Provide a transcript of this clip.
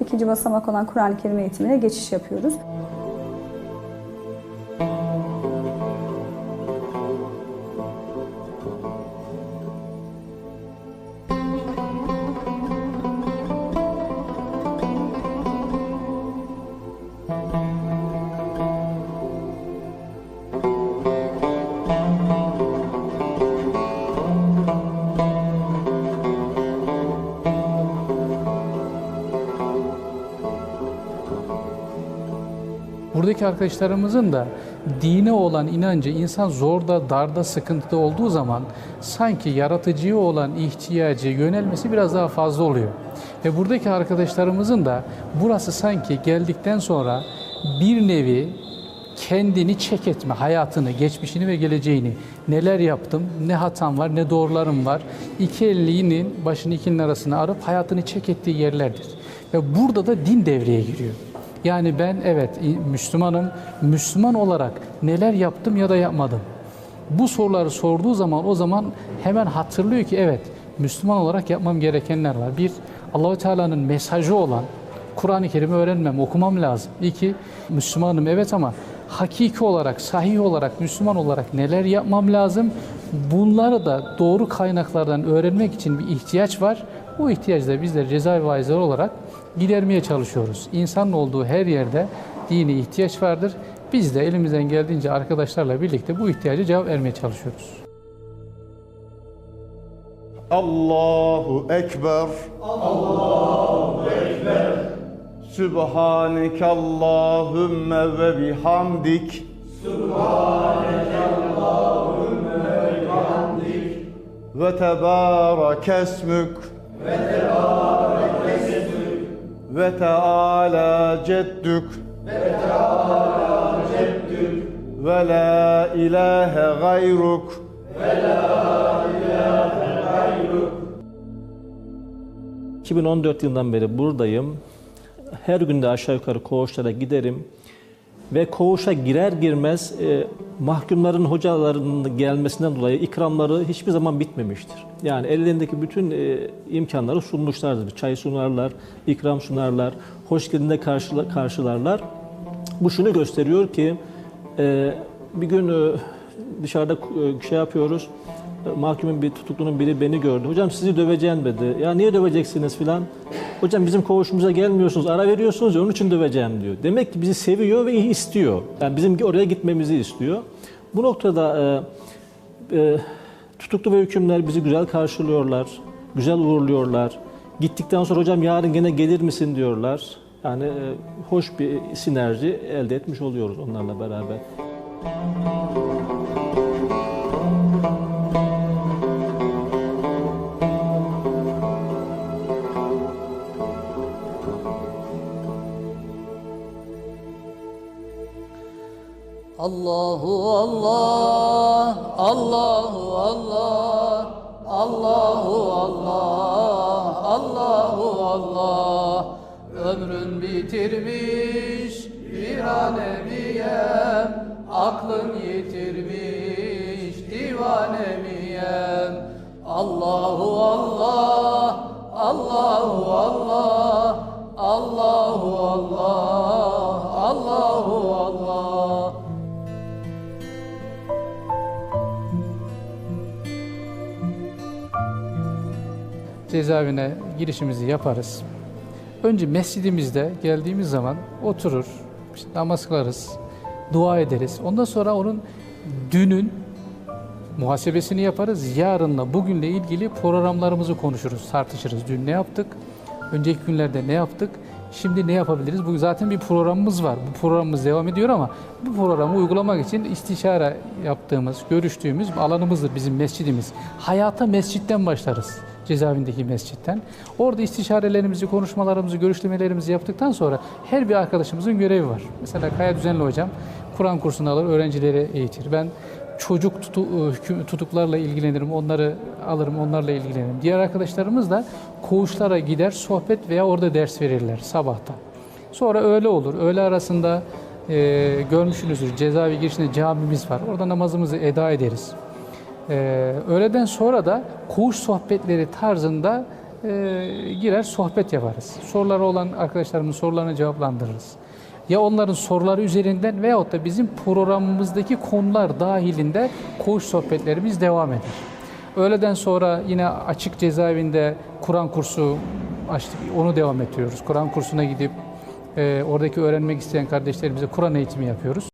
ikinci basamak olan Kur'an-ı Kerim eğitimine geçiş yapıyoruz. Buradaki arkadaşlarımızın da dine olan inancı insan zorda, darda, sıkıntıda olduğu zaman sanki yaratıcıya olan ihtiyacı, yönelmesi biraz daha fazla oluyor. Ve buradaki arkadaşlarımızın da burası sanki geldikten sonra bir nevi kendini çek etme, hayatını, geçmişini ve geleceğini. Neler yaptım, ne hatam var, ne doğrularım var. İki ellinin başını ikinin arasına arıp hayatını çek ettiği yerlerdir. Ve burada da din devreye giriyor. Yani ben evet Müslümanım, Müslüman olarak neler yaptım ya da yapmadım. Bu soruları sorduğu zaman o zaman hemen hatırlıyor ki evet Müslüman olarak yapmam gerekenler var. Bir, Allahü Teala'nın mesajı olan Kur'an-ı Kerim'i öğrenmem, okumam lazım. İki, Müslümanım evet ama hakiki olarak, sahih olarak, Müslüman olarak neler yapmam lazım? Bunları da doğru kaynaklardan öğrenmek için bir ihtiyaç var. Bu ihtiyacı da bizler cezaevi vaizleri olarak gidermeye çalışıyoruz. İnsanın olduğu her yerde dini ihtiyaç vardır. Biz de elimizden geldiğince arkadaşlarla birlikte bu ihtiyaca cevap vermeye çalışıyoruz. Allahu Ekber. Allahu Ekber. Sübhaneke Allahümme ve bihamdik. Sübhaneke Allahümme ve bihamdik. Ve tebârek esmük. Ve tebârek esmük. Ve teâlâ ceddük. Ve teâlâ ceddük. Ve la ilahe gayruk. 2014 yılından beri buradayım. Her günde aşağı yukarı koğuşlara giderim. Ve koğuşa girer girmez e, mahkumların hocalarının gelmesinden dolayı ikramları hiçbir zaman bitmemiştir. Yani ellerindeki bütün e, imkanları sunmuşlardır. Çay sunarlar, ikram sunarlar, hoş geldinde karşıla, karşılarlar. Bu şunu gösteriyor ki e, bir gün e, dışarıda e, şey yapıyoruz. Mahkumun bir tutuklunun biri beni gördü. Hocam sizi döveceğim dedi. Ya niye döveceksiniz filan? Hocam bizim koğuşumuza gelmiyorsunuz, ara veriyorsunuz ya onun için döveceğim diyor. Demek ki bizi seviyor ve istiyor. Yani bizim oraya gitmemizi istiyor. Bu noktada e, e, tutuklu ve hükümler bizi güzel karşılıyorlar, güzel uğurluyorlar. Gittikten sonra hocam yarın gene gelir misin diyorlar. Yani e, hoş bir sinerji elde etmiş oluyoruz onlarla beraber. Allahu Allah, Allahu Allah, Allahu Allah, Allahu Allah. Ömrün bitirmiş bir alemiyem, aklın yitirmiş divanemiyem. Allahu Allah, Allahu Allah, Allahu Allah, cezaevine girişimizi yaparız. Önce mescidimizde geldiğimiz zaman oturur, işte namaz kılarız, dua ederiz. Ondan sonra onun dünün muhasebesini yaparız. Yarınla, bugünle ilgili programlarımızı konuşuruz, tartışırız. Dün ne yaptık? Önceki günlerde ne yaptık? Şimdi ne yapabiliriz? Bu zaten bir programımız var. Bu programımız devam ediyor ama bu programı uygulamak için istişare yaptığımız, görüştüğümüz alanımızdır bizim mescidimiz. Hayata mescitten başlarız cezaevindeki mescitten. Orada istişarelerimizi, konuşmalarımızı, görüşlemelerimizi yaptıktan sonra her bir arkadaşımızın görevi var. Mesela Kaya Düzenli Hocam Kur'an kursunu alır, öğrencileri eğitir. Ben çocuk tutu, hüküm- tutuklarla ilgilenirim, onları alırım, onlarla ilgilenirim. Diğer arkadaşlarımız da koğuşlara gider, sohbet veya orada ders verirler sabahta. Sonra öğle olur. Öğle arasında e, görmüşsünüzdür cezaevi girişinde camimiz var. Orada namazımızı eda ederiz. Ee, öğleden sonra da koğuş sohbetleri tarzında e, girer sohbet yaparız. Soruları olan arkadaşlarımın sorularını cevaplandırırız. Ya onların soruları üzerinden veyahut da bizim programımızdaki konular dahilinde koğuş sohbetlerimiz devam eder. Öğleden sonra yine açık cezaevinde Kur'an kursu açtık. Onu devam ettiriyoruz. Kur'an kursuna gidip e, oradaki öğrenmek isteyen kardeşlerimize Kur'an eğitimi yapıyoruz.